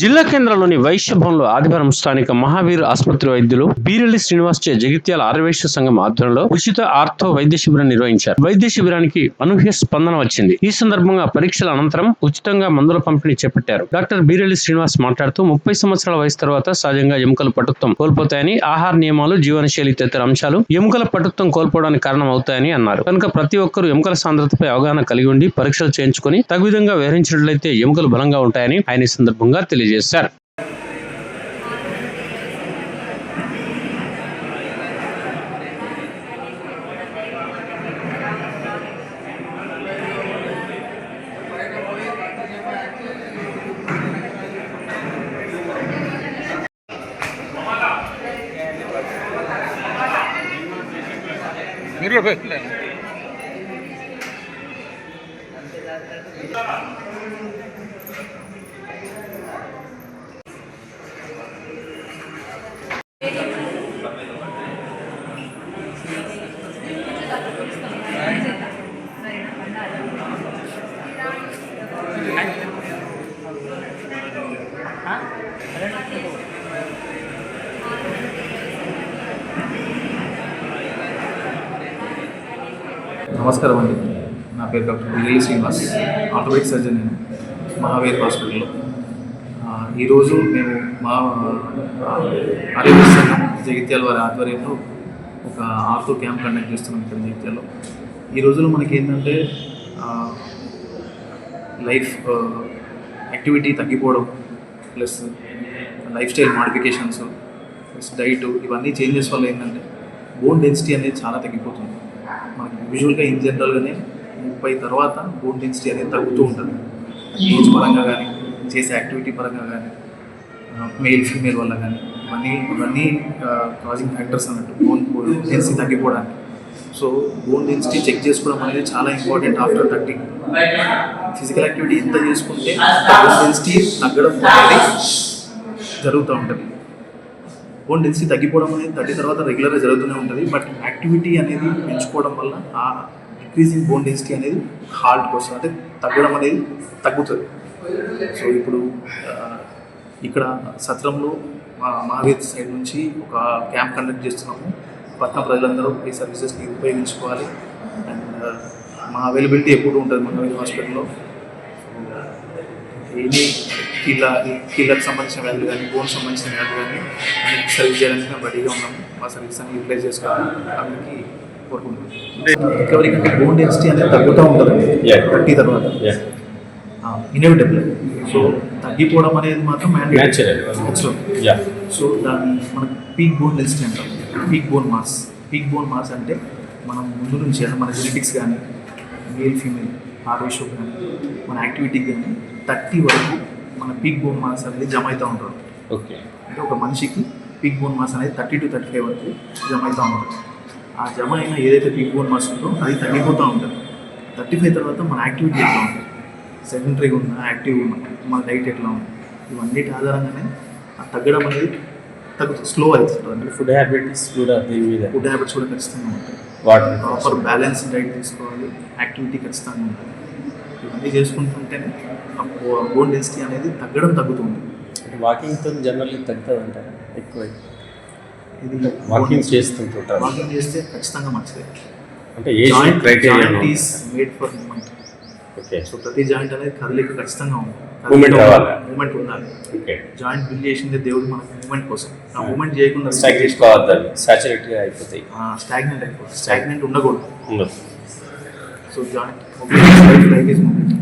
జిల్లా కేంద్రంలోని వైశ్య భవన్లో ఆదివారం స్థానిక మహావీర్ ఆసుపత్రి వైద్యులు బీరెల్లి శ్రీనివాస్ చే జగిత్యాల ఆర్యవైశ్య సంఘం ఆధ్వర్యంలో ఉచిత ఆర్థో వైద్య శిబిరం నిర్వహించారు. వైద్య శిబిరానికి అనూహ్య స్పందన వచ్చింది. ఈ సందర్భంగా పరీక్షల అనంతరం ఉచితంగా మందుల పంపిణీ చేపట్టారు. డాక్టర్ బీరెల్లి శ్రీనివాస్ మాట్లాడుతూ ముప్పై సంవత్సరాల వయసు తర్వాత సహజంగా ఎముకలు పటుత్వం కోల్పోతాయని ఆహార నియమాలు జీవనశైలి తదితర అంశాలు ఎముకల పటుత్వం కోల్పోవడానికి కారణం అవుతాయని అన్నారు. కనుక ప్రతి ఒక్కరూ ఎముకల సాంద్రతపై అవగాహన కలిగి ఉండి పరీక్షలు చేయించుకొని తగు విధంగా వ్యవహరించినట్లయితే ఎముకలు బలంగా ఉంటాయని ఆయన ఈ సందర్భంగా తెలియజేశారు. మీరు కూడా నమస్కారం అండి. నా పేరు డాక్టర్ బిల్లి శ్రీనివాస్ ఆర్థోపెడిక్ సర్జన్ నేను మహావీర్ హాస్పిటల్లో. ఈరోజు మేము మా ఆరోగ్య సంఘం జగిత్యాల వారి ఆధ్వర్యంలో ఒక ఆర్థో క్యాంప్ కండక్ట్ చేస్తున్నాం ఇక్కడ జగిత్యాలలో. ఈ రోజులో మనకి ఏంటంటే లైఫ్ యాక్టివిటీ తగ్గిపోవడం plus lifestyle modifications plus diet ఇవన్నీ చేంజెస్ వల్ల ఏంటంటే బోన్ డెన్సిటీ అనేది చాలా తగ్గిపోతుంది. మనకి యూజువల్గా ఇన్ జనరల్గానే ముప్పై తర్వాత బోన్ డెన్సిటీ అనేది తగ్గుతూ ఉంటుంది. ఏజ్ పరంగా కానీ చేసే యాక్టివిటీ పరంగా కానీ మేల్ ఫీమేల్ వల్ల కానీ ఇవన్నీ ఇవన్నీ కాజింగ్ ఫ్యాక్టర్స్ అన్నట్టు బోన్ డెన్సిటీ తగ్గిపోవడానికి. సో బోన్ డెన్సిటీ చెక్ చేసుకోవడం అనేది చాలా important after thirty physical activity ఎంత చేసుకుంటే బోన్ డెన్సిటీ తగ్గడం అనేది జరుగుతూ ఉంటుంది. బోన్ డెన్సిటీ తగ్గిపోవడం అనేది థర్టీ తర్వాత రెగ్యులర్గా జరుగుతూనే ఉంటుంది. బట్ యాక్టివిటీ అనేది పెంచుకోవడం వల్ల ఆ డిక్రీజింగ్ బోన్ డెన్సిటీ అనేది హార్ట్ కోసం అంటే తగ్గడం అనేది తగ్గుతుంది. సో ఇప్పుడు ఇక్కడ సత్రంలో మా మహావీర్ సైడ్ నుంచి ఒక క్యాంప్ కండక్ట్ చేస్తున్నాము. పట్టణ ప్రజలందరూ ఈ సర్వీసెస్ని ఉపయోగించుకోవాలి. అండ్ మా అవైలబిలిటీ ఎప్పుడు ఉంటుంది మహావీర్ హాస్పిటల్లో ఎనీ కీళ్ళ కీళ్ళకి సంబంధించిన వ్యాధులు కానీ బోన్ సంబంధించిన వ్యాధులు కానీ అన్నిటికీ సర్వీస్ చేయడానికి రెడీగా ఉన్నాము. మా సర్వీస్ అన్ని యూటిలైజ్ చేసుకోవాలి. అందరికీ కోరుకుంటున్నాం. రికవరీ కంటే బోన్ డెన్సిటీ అనేది తగ్గుతూ ఉంటుంది. థర్టీ తర్వాత. ఇన్ఎవిటబుల్ సో తగ్గిపోవడం అనేది మాత్రం. యా సో దాన్ని మనకు పీక్ బోన్ డెన్సిటీ అంటాం. Peak bone mass peak bone mass అంటే మనం ముందు నుంచి మన జెనెటిక్స్ కానీ మేల్ ఫీమేల్ ఆ రేషియో కానీ మన యాక్టివిటీకి కానీ థర్టీ వరకు మన పీక్ బోన్ మాస్ అనేది జమ అవుతూ ఉంటారు ఓకే. అంటే ఒక మనిషికి పీక్ బోన్ మాస్ అనేది థర్టీ టు థర్టీ ఫైవ్ వరకు జమ అవుతూ ఉంటుంది. ఆ జమ అయిన ఏదైతే పీక్ బోన్ మాస్ ఉందో అది తగ్గిపోతూ ఉంటుంది. థర్టీ ఫైవ్ తర్వాత మన యాక్టివిటీ ఎట్లా ఉంటుంది? సెకంటరీగా ఉన్నా యాక్టివ్గా ఉన్నా మన డైట్ ఎట్లా ఉంది? ఇవన్నిటి ఆధారంగానే ఆ తగ్గడం అనేది తగ్గుతుంది స్లో అవుతుంది అంటే ఫుడ్ హ్యాబిట్స్ కూడా ఫుడ్ హ్యాబిట్స్ కూడా ఖచ్చితంగా ఉంటాయి. ప్రాపర్ బ్యాలెన్స్ డైట్ తీసుకోవాలి యాక్టివిటీ ఖచ్చితంగా ఉంటుంది. ఇవన్నీ చేసుకుంటుంటేనే బోన్ డెన్సిటీ అనేది తగ్గడం తగ్గుతుంది. వాకింగ్తో జనరల్లీ తగ్గుతుంది అంటారా ఎక్కువ. ఇది వాకింగ్ చేస్తుంటుంటారు వాకింగ్ చేస్తే ఖచ్చితంగా మంచిది. అంటే age criteria joint is made for movement okay so ప్రతి జాయింట్ అనేది కదలిక ఖచ్చితంగా ఉంది. రావాలి. మూమెంట్ ఉండాలి. ఓకే జాయింట్ బిల్డ్ చేసింది దేవుడు మనకు మూమెంట్ కోసం. ఆ మూమెంట్ చేయకుండా స్టాగ్నేట్ కావద్దు అయిపోతాయి. స్టాగ్నెంట్ అయిపోతుంది. స్టాగ్నెంట్ ఉండకూడదు. ఉండదు. So joint life is movement